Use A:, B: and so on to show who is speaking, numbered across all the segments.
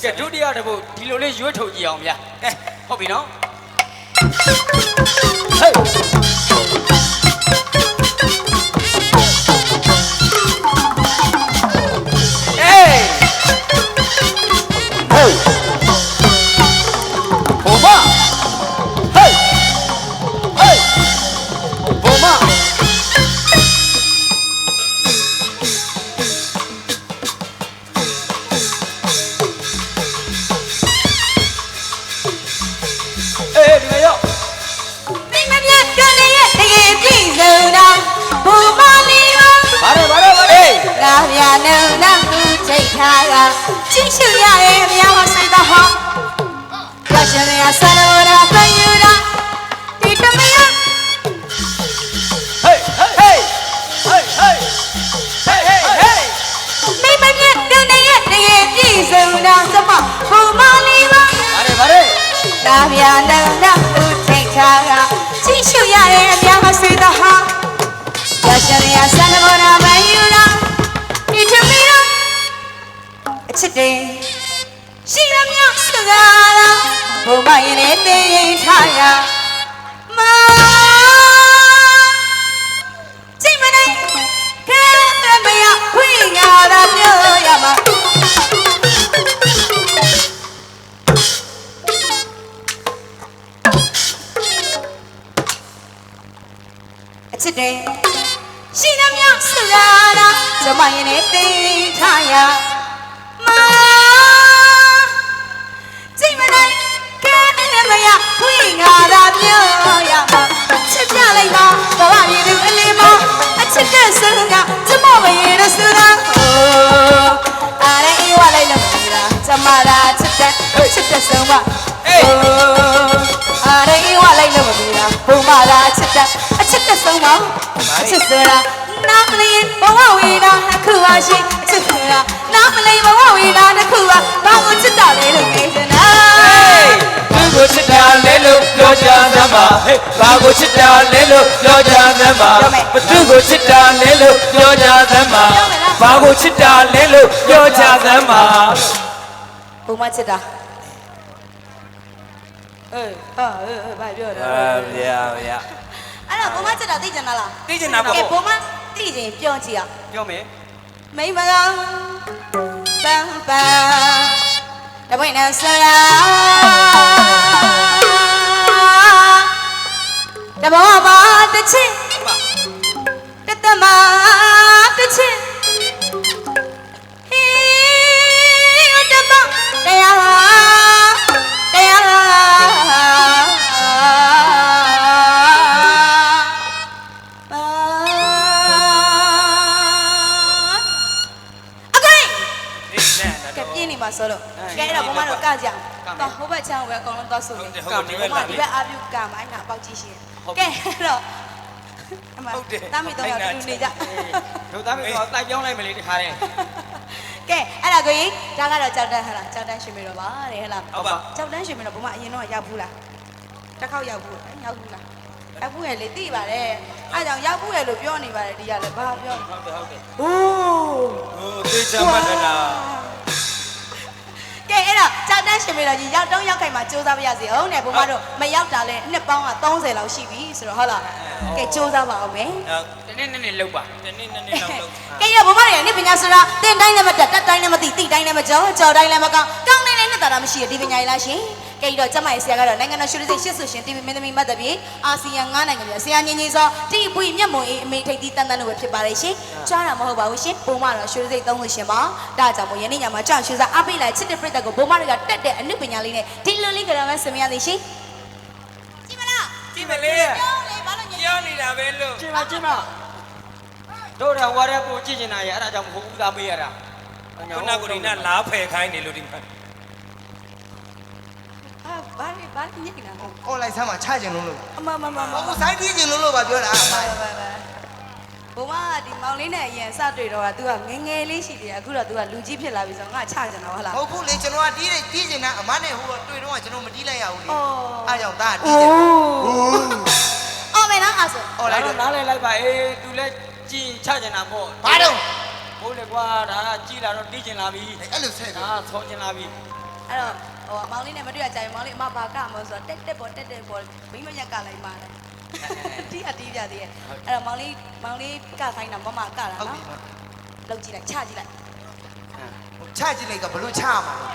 A: ကဲဒုတိယတစ်ပုတ်ဒီလိုလေးရွတ်ထုတ်ကြည့်အောင်ဗျာကဲဟုတ်ပြီနော်ဟေး က
B: ကြည့်ရှုရရဲ့အများမစိတ်တော့ဟောရရှင်ရဆန္ဒဝရဖန်ယူတာဒီတမယ
A: ဟေးဟေးဟေးဟေးဟေးဟေးဟေးဟေး
B: မင်းမမြတ်ကလေးရဲ့တကယ်ပြည့်စုံတော့သမဘူမလီရော
A: ဗါတယ်ဗါတယ်
B: လာပြနုံနာမှုချိတ်ထားကကြည့်ရှုရရဲ့အများ စ်တယ်ရှိရမြောက်စကားလားဘုံမရင်နဲ့တင်းရင်ထားရမကြိတ်မနိုင်ခဲမရခွေငါသာပြောရမှာအချစ်တယ်ရှိရမြောက်စကားလားဘုံမရင်နဲ့တင်းရင်ထားရမ ကြည့်မနိုင်ကဲမရခွေငါသာပြောရမှာချစ်ပြလိုက်ပါဘဝရည်သူအလေးမအချစ်တဲ့စကားကျမမရတဲ့စကားအားရအေးဝလိုက်လို့မလားကျမသာချစ်တဲ့ချစ်တဲ့ဆုံးမအားရအေးဝလိုက်လို့မလားဘုံမသာချစ်တဲ့အချစ်တဲ့ဆုံးမအချစ်စရာနာမလေးဘဝဝေဒနာခုပါရှိအချစ်စရာ နာမလေးဘဝဝေဒနာတစ်ခုပါဘာကိုချစ်တာလဲလို့ပြောချင်တာ
A: သူကိုချစ်တာလဲလို့ပြောကြသမ်းပါဟေးဘာကိုချစ်တာလဲလို့ပြောကြသမ်းပါဘသူကိုချစ်တာလဲလို့ပြောကြသမ်းပါဘာကိုချစ်တာလဲလို့ပြောကြသမ်းပါ
B: ဘုံမချစ်တာအေးဟာအေးဘာပြောတာ
A: အာဗျာဗျာ
B: အဲ့တော့ဘုံမချစ်တာသိကြလားလား
A: သိချင်တာပေါ့
B: ကဲဘုံမသိချင်ပြောကြည့်အောင်
A: ပြောမယ်
B: မိမကောင်ပန်းပန်းတပွင့်နဲ့ဆရာ ပြင်း
A: နေ
B: မှာဆိုတော့
A: အဲ
B: ကဲအဲ့တော့ဘုမတို့ကကြအောင်
A: ကမယ်
B: တော့ဟိုဘက်ချမ်းကိုပဲအကုန်လုံးသွားဆိုနေ
A: ဟုတ်တယ်
B: ဘု
A: ဟုတ်တယ်
B: မဒီဘက်အာပြုကမိုင်းနာပေါက်ကြည့်ရှင်
A: ဟုတ်
B: ကဲအဲ့တော့အမ
A: ဟုတ်တယ်
B: တာမီတော့တူနေကြ
A: တို့သားမီးတော့တိုက်ပြောင်းလိုက်မလေးတခါတည်း
B: ကဲအဲ့ဒါကိုကြီးဒါကတော့ကြောက်တန်းဟလားကြောက်တန်းရှင်မေတော့ပါတဲ့ဟလား
A: ဟုတ်ပါ
B: ကြောက်တန်းရှင်မေတော့ဘုမအရင်တော့ရောက်ဘူးလားတစ်ခေါက်ရောက်ဘူးရောက်ဘူးလားရောက်ဘူးရဲ့လေသိပါတယ်အဲ့ကြောင့်ရောက်ဘူးရဲ့လို့ပြောနေပါတယ်ဒီကလည်းဘာပြော
A: ဟုတ်တယ်ဟုတ်တယ်
B: ဟိုး
A: ဟိုသေချာမှတ်လား
B: ကဲအဲ့တော့ကြောက်တ န်းရှင်မေတော့ကြီးရောက်တော့ရောက်ခိုင်မှာစူးစမ်းပါရစေဟုတ်နဲ့ဘုမတို့မရောက်တာလဲနှစ်ပေါင်းက30လောက်ရှိပြီဆိုတော့ဟုတ်လားကဲစူးစမ်းပါအောင်မယ်
A: တနေ့နေ့နေ့လောက်ပါတနေ့နေ့နေ့လောက်လောက်
B: ကဲရဘုမတွေကနေပညာဆိုတာတင်တိုင်းလည်းမတက်တက်တိုင်းလည်းမသိသိတိုင်းလည်းမကြောကြောတိုင်းလည်းမကောင်းကောင်းတိုင်းလည်းနှစ်သာတာမရှိရဒီပညာရည်လားရှင် ကဲတော့ကျမရဲ့ဆရာကတော့နိုင်ငံတော်ရှုရစိတ်ရှစ်ဆူရှင် TV မင်းသမီးမတ်တပြေအာဆီယံ9နိုင်ငံပြဆရာညီညီစောတိပွေမျက်မွန်အေးအမေထိတ်တီးတန်တန်တို့ပဲဖြစ်ပါတယ်ရှင်ကြားတာမဟုတ်ပါဘူးရှင်ဘုမတော့ရှုရစိတ်သုံးလို့ရှင်ပါဒါကြောင့်မို့ယနေ့ညမှာကြောက်ရှုစားအပိလိုက်ချစ်တဲ့ပြည့်တဲ့ကိုဘုမတွေကတက်တဲ့အမှုပညာလေးနဲ့ဒီလိုလေးကြရမ်းဆင်မရသေးရှင်ကြည့်မလား
A: ကြည့်မလေး
B: ပြောလေဘာလို့ည
A: ပြောနေတာပဲလို့ကြည့်ပါကြည့်ပါတို့တော့ဝါရဲကိုကြည့်နေတာရအဲ့ဒါကြောင့်မဟုတ်ဘူးသားမေးရတာ
C: ခုနကဒီနလားဖယ်ခိုင်းနေလို့ဒီမှာ
B: အာဘာလဲဘာလဲညစ်နေတာ
D: အော်လိုက်ဆမ်းမှာချကြင်လုံးလို့
B: အမမမမ
D: ဟိုဆိုင်တီးကြင်လုံးလို့ပါပြောတာအမ
B: ဘုမကဒီမောင်လေးနဲ့အရင်စတွေ့တော့က तू ကငယ်ငယ်လေးရှိတယ်အခုတော့ तू ကလူကြီးဖြစ်လာပြီဆိုတော့ငါချကြတာဟုတ်လား
D: ဟုတ်ခုလေကျွန်တော်ကတီးတယ်တီးကြင်တာအမနဲ့ဟိုတွေ့တော့ကျွန်တော်မတီးလိုက်ရဘူးလေ
B: အော်
D: အားကြောင့်ဒါတီးကြင်
B: အော်မယ်နော်အဲ့ဆို
D: အော်လိုက်တော့
A: နားလဲလိုက်ပါအေးသူလည်းကြည့်ချကျင်တာပေါ့
D: ဘာတော့
A: ဟုတ်လေကွာဒါကကြည့်လာတော့တီးကျင်လာပြီ
D: အဲ့လိုဆက်
A: ဒါ
D: ပြော
A: ဆောင်းကျင်လာပြီ
B: အဲ့တော့ ဟိုမောင်လေးနဲ့မတွေ့ရကြရင်မောင်လေးအမဘာကမလို့ဆိုတော့တက်တက်ပေါ်တက်တက်ပေါ်မိမရက်ကလိုက်မှာလေတီးအတီးပြသေးရဲ့အဲ့တော့မောင်လေးမောင်လေးကခိုင်းတာမမကတာ
D: ဟုတ်
B: နော်
D: ပြီ
B: လောက်ကြည့်လိုက်ချကြည့်လိုက်
D: ချကြည့်လိုက်ကဘလို့ချရမှာလဲ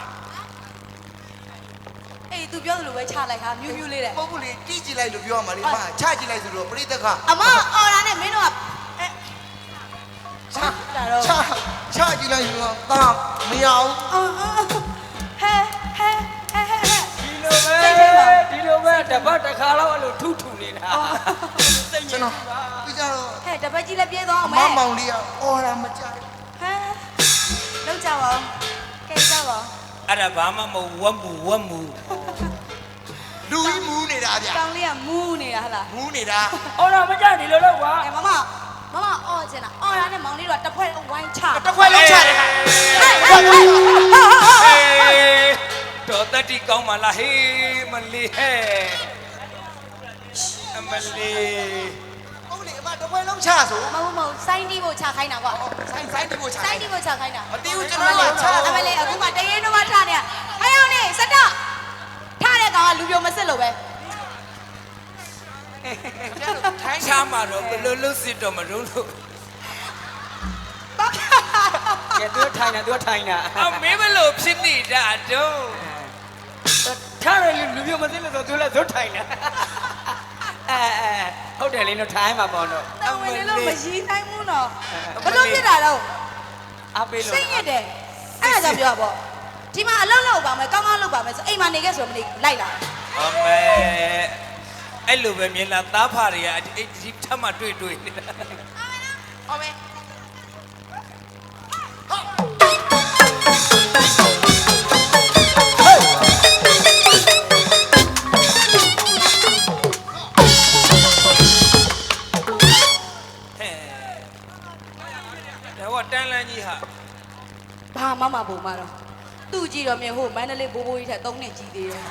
B: အေး तू ပြောသလိုပဲချလိုက်ဟာမြူးမြူးလေးတဲ့
D: ပုတ်ပုလေးတီးကြည့်လိုက်လို့ပြောရမှာလေအမချကြည့်လိုက်ဆိုတော့ပြိတ္တကအ
B: မအော်တာနဲ့မင်းတို့ကအဲ
D: ချ
B: လာတော့
D: ချချကြည့်လိုက်ဆိုတော့ဒါမရအောင်
A: လိုပဲတပတ်တစ်ခါတော့အဲ့လိုထုထုနေတာစိတ်ည
D: ကျွန်
A: စ်
D: တော်ပြီးကြတော့
B: ဟဲတပတ်ကြီးလည်းပြေးသွားအောင်
D: မ
B: မဲ
D: မောင်လေးကအော်ရမကြိုက်
B: ဟဲလောက်ကြပါဦးကဲကြပါဦး
C: အဲ့ဒါဘာမှမဟုတ်ဝတ်မူဝတ်မူ
D: လူကြီးမူးနေတာဗျ
B: ကောင်းလေးကမူးနေတာဟလား
D: မူးနေတာ
A: အော်တော့မကြဒီလိုတော့ကွာ
B: အဲမမမမအော်ချင်တာအော်တာနဲ့မောင်လေးတို့ကတစ်ဖွဲ့ဝိုင်းချ
D: တစ်ခွက်လုံးချတယ်ဟာ
B: ဟဲဟဲဟဲ
C: ဟေး တော်တတိကောင်းပါလားဟေးမလီဟဲ့အမလီ
D: ဟုတ်လေအမတစ်ခွက်လုံးချဆို
B: မဟုတ်မဟုတ်စိုင်းတီးဖို့ချခိုင်းတာကွာ
D: ဆိုင်ဆိုင်ဒီကိုချ
B: စိုင်းတီးဖို့ချခိုင်းတာ
D: မတီးဘူးကျွန်တော်ကချ
B: အမလေးအခုမှတရေနှမထားနေရဟဲအောင်နေစက်တော့ထားတဲ့ကောင်ကလူပြိုမစစ်လို့ပဲ
D: ထိုင်း
C: ချာမှာတော့ဘယ်လိုလုပ်စစ်တော့မလို့လို့
A: ကဲသူထိုင်တာသူထိုင်တာ
C: အမင်းဘယ်လိုဖြစ်နေတာတော့
A: ထားတယ်လူမျိုးမသိလို့ဆိုသူလည်းသူထိုင်တာအဲအဲဟုတ်တယ်လေတော့ထိုင်မှာပေါ့တော့
B: တဝင်လေးလို့မရီးနိုင်ဘူးနော်ဘလို့ဖြစ်တာတော့
A: အားပေးလို့
B: စိတ်ညစ်တယ်အဲ့ဒါကြောင့်ပြောပါဒီမှာအလုံးလောက်ပါမယ်ကောင်းကောင်းလောက်ပါမယ်ဆိုအိမ်မှာနေခဲ့ဆိုမနေလိုက်လာ
C: အမေအဲ့လိုပဲမြင်လာသားဖာတွေကအဲ့ဒီထပ်မှတွေ့တွေ့နေတာ
B: ဟောမယ်
C: ဟဲ့ ဒါကတန်းလန်းကြီးဟာ
B: ဘာမှမပုံမတော့သူ့ကြည့်တော့မြင်ဟိုမန္တလေးဘိုးဘိုးကြီးထက်၃နှစ်ကြီးသေးတယ်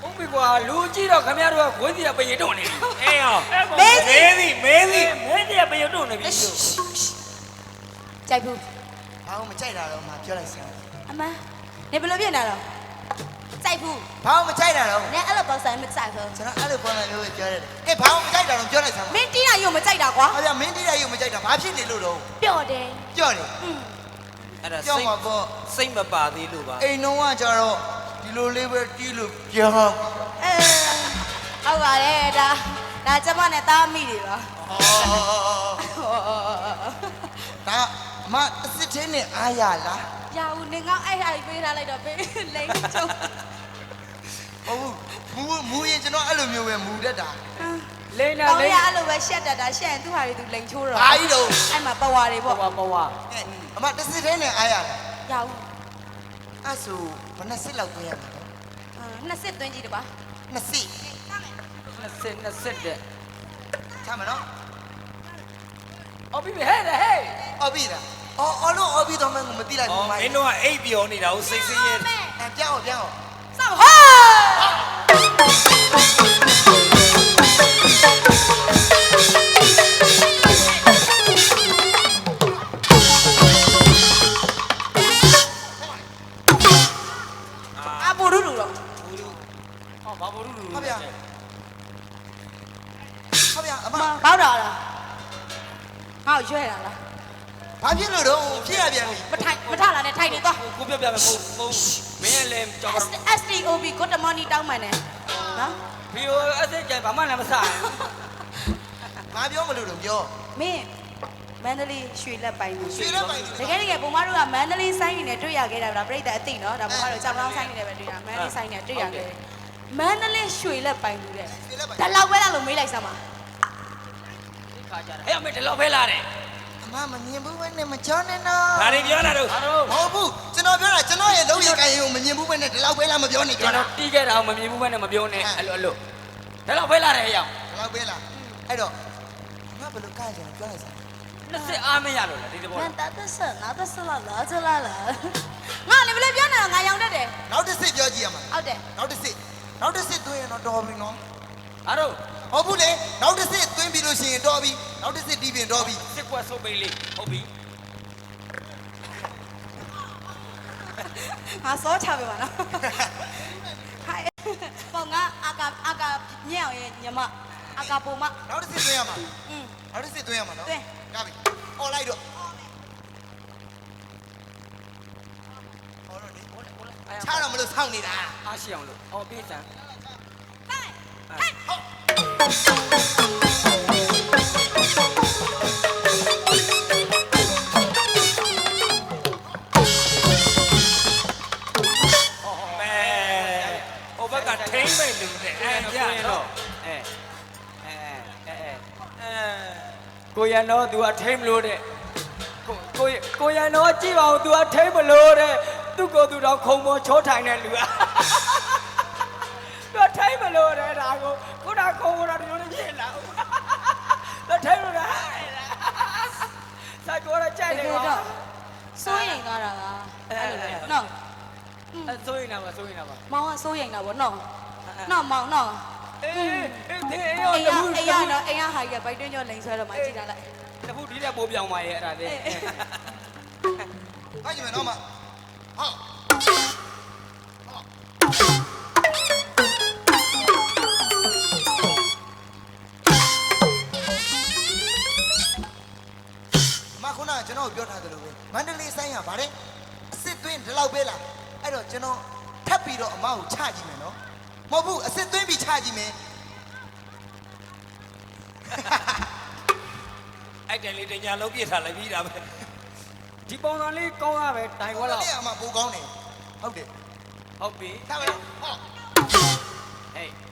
A: ဟုတ်ပြီကွာလူကြည့်တော့ခင်ဗျားတို့ကခွေးစီကပရေတော့နေပြီ
C: အေးအောင်
B: မဲစီ
C: မဲသည်မဲသည်
A: မင်းကြီးကပရေတော့နေပြီ
B: ကြိုက်ဘူး
D: ဘာမှမကြိုက်တာတော့မှပြောလိုက်စမ်း
B: အမနေဘယ်လိုဖြစ်နေတာတော့ ကြိုက်ဘူး
D: ဘာမှမကြိုက်တာတော့
B: နင်အဲ့လိုပေါ့ဆိုင်မကြိုက်ဘူး
D: ကျွန်တော်အဲ့လိုပေါ်လာလို့ပြောရတယ်ကဲဘာမှမကြိုက်တာတော့ပြောလိုက်စမ်း
B: မင်းတီးတာရုံမကြိုက်တာကွာ
D: အဲ့ဒါမင်းတိတဲ့ရုပ်မကြိုက်တာဘာဖြစ်နေလို့တော့
B: ပျော့တယ်
D: ပြော့တယ်
B: อืม
C: အဲ့ဒါ
D: ပြော့
C: စိတ်
D: မှာပေါ့
C: စိတ်မပါသေးလို့ပါ
D: အိမ်တော့ကကြတော့ဒီလိုလေးပဲတီးလို့ပြောင်း
B: အဲဟုတ်ပါတယ်ဒါဒါကျမနဲ့သားမိတွေပါ
D: ဒါအမအစ်စ်သေးနဲ့အားရလား
B: ရဘူးနင်ကအဲ့ဟာကြီးပေးထားလိုက်တော့ပေးလိမ့်ချုံ
D: ဟုတ်ဘူးမူမူရင်ကျွန်တော်အဲ့လိုမျိုးပဲမူတတ်တာ
A: လိမ့်နာ
B: ကောင်း
A: လိမ့်
B: ရအဲ့လိုပဲရှက်တတ်တာရှက်ရင်သူ့ဟာတွေသူလိန်ချိုးတော့
D: ဘာကြီးတော့
B: အဲ့မှာပဝါတွေ
A: ဘ
B: ပေါ့
A: ဝဘဝ
D: ကဲအမတစ်စစ်သေးနဲ့အားရလား
B: ရဘူး
D: အဲ့ဆိုဘယ်နှစ်စစ်လောက်ပြင်ရမှာလဲ
B: နှစ်စစ်သွင်းကြည့်တပါ
D: နှစ်စစ်
A: 20 20တဲ့
D: ချမ်းမနော်
A: အော်ပြီဟဲ့ဟဲ့
D: အော်ပြီလားအော်အော်လို့အော်ပြီတော့မင်းမသိလိုက်
C: အော်
D: ဘူးမို
C: မင်းတို့ကအိပ်ပျော်နေတာကိုစိတ်ဆင်းရဲ
D: အဲပြောင်းအောင်ပြောင်းအောင်
B: စောက်ဟာ အဘူရူရူတော့
A: ဟောဘာဘူးလူလူ
D: ဟုတ်ဗျာဟုတ်ဗျာအမ
B: ဘောက်တာလားဟောရွဲတာလား
D: ဘာဖြစ်လို့တော့ဖြစ်ရပြန်ပြီ
B: မထိုင်မထလာနဲ့ထိုင်နေတော့
A: ကိုပြပြမယ်မဟုတ်ဘူးမင်းလည်းကြောက်တော့
B: STOB good morning တောင်းမှန်တယ် နော်
A: ဘီယိုအစစ်ကြဘာမှလည်းမစား
D: ငါပြောမလို့တော့ပြော
B: မင်းမန္တလေးရွှေလက်ပိုင်းကို
D: ရွှေလက်ပိုင်
B: တကယ်တကယ်ပုံမတို့ကမန္တလေးဆိုင်နေနဲ့တွေ့ရခဲ့တာဗလားပြိတ္တအသိနော်ဒါပုံမတို့ကြောင်လောင်းဆိုင်နေနဲ့ပဲတွေ့တာမန္တလေးဆိုင်နေတွေ့ရခဲ့တယ်မန္တလေးရွှေလက်ပိုင်းလူတဲ့
D: ရွှေလက်ပိုင်
B: ဒါလောက်ပဲလားလို့မေးလိုက်စမ်းပါ
A: ခါကြတယ်ဟဲ့အမေဒီလောက်ပဲလာတယ်
D: အ မမမြင်ဘူးပဲနဲ့မကြောနဲ့နော်
C: ဘာတွေပြောတာတော့
A: ဟာတော့
D: မဟုတ်ဘူးကျွန်တော်ပြောတာကျွန်တော်ရဲ့လုံးရကိုင်ရုံမမြင်ဘူးပဲနဲ့ဒီလောက်ပဲလားမပြောနေကြ
A: ကျွန်
D: တာ
A: တော်တီးခဲ့တာမမြင်ဘူးပဲနဲ့မပြောနဲ့အဲ့လိုအဲ့လိုဒီလောက်ပဲလာတယ်ဟဲ့ရောက်
D: ဒီလောက်ပဲလားအဲ့တော့ငါဘယ်လိုကိုင်ကြလဲပြောလိုက်စမ်း
A: 20အားမရလို့လားဒီတဘော
B: နန်တာသဆနာသဆလာလာချလာလာငါလည်းဘယ်လိုပြောနေတာငါရောင်တတ်တယ်
D: နောက်တစ်စစ်ပြောကြည့်ရမှာ
B: ဟုတ်တယ်
D: နောက်တစ်စစ်နောက်တစ်စစ်သွင်းရင်တော့တော်ပြီနော်
A: အားတော့
D: ဟုတ်ဘူးလေနောက်တစ်စစ်သွင်းပြီးလို့ရှိရင်တော်ပြီနောက်တစ်စစ်တီးပြင်တော်ပြီ
A: စစ်ကွက်ဆုပ်ပိတ်လေးဟုတ်ပြီ
B: ငါစောချပေးပါနော်ဟိုင်ပေါ့ငါအာကာအာကာညံ့အောင်ရဲ့ညီမအာကာပုံမ
D: နောက်တစ်စစ်သွင်းရမှာ
B: อืม
D: နောက်တစ်စစ်သွင်းရမှာနော်
B: သွင်း
D: ကပြီអော်လိုက်တော့ဟောတော့ဒီချားတော့မလို့စောင့်နေတာ
A: အားရှိအောင်လို့အော်ပြေးစမ်း
C: မဲဟိုဘ က်ကထိမ့်မဲ့လူနဲ့အဲရတော့
A: အဲအဲအဲအဲ
C: အဲ
A: ကိုရန်တော့ तू အထိမ့်မလို့တဲ့ကိုကိုကိုရန်တော့ကြည့်ပါဦး तू အထိမ့်မလို့တဲ့သူ့ကိုယ်သူတော့ခုံပေါ်ချောထိုင်တဲ့လူอ่ะ သူထိမ့်မလို့တဲ့ဒါကိုခုနခုံပေါ်တော့ဒီလိုနေဖြစ်လာဦးသူထိမ့်လို့လားစိုက်ကောရကြိုက်
B: တ
A: တယ်
B: ကယ်
A: ကွာ
B: တော့စိုးရင်ကားတာကအဲ့လိုပဲနော်
A: အဲဆိုရင်တော့ဆိုရင်တော့
B: မောင်ကစိုးရင်တာဗောနော်နော်မောင်နော်
A: အေးအေး
B: အိ
A: အေး
B: မ်
A: ရော
B: ရ
A: တ
B: အိမ်ရ
A: ခု
B: တော့အိမ်ရဟာကြီးကဘိုက်တွင်းကျော်လိန်ဆွဲတော့မှကြည့်တာလိုက်
A: တခုဒီတဲ့ပိုးပြောင်းပါရဲ့အဲ့ဒါလေ
D: ဖိုက်ကြည့်မယ်နော်မဟုတ် ခုနကကျွန်တော်ပြောထားသလိုပဲမန္တလေးဆိုင်ရဗါတဲ့အစ်စ်သွင်းဒီလောက်ပဲလားအဲ့တော့ကျွန်တော်ထပ်ပြီးတော့အမကိုချကြည့်မယ်နော်မဟုတ်ဘူးအစ်စ်သွင်းပြီးချကြည့်မယ်
C: အဲ့တန်လေးတညာလုံးပြစ်ထားလိုက်ပြီးတာပဲ
A: ဒီပုံစံလေးကောင်းရပဲတိုင်ခွက်
D: ဟော
A: တော့
D: လေးအမပိုကောင်းတယ်ဟုတ်တယ်
A: ဟုတ်ပြီ
D: ထားမယ်ဟော
A: ဟေးဟာ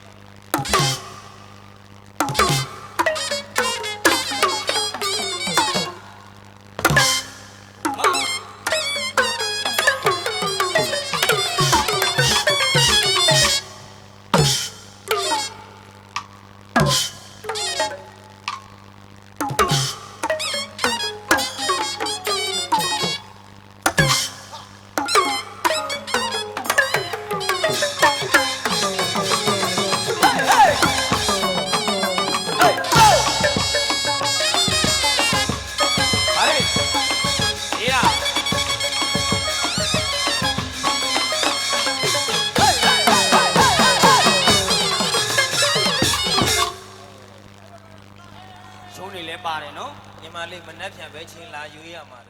A: လဲပါတယ်နော်
C: ညီမလေးမနှက်ပြန်ပဲချင်းလာယူရမှာတော့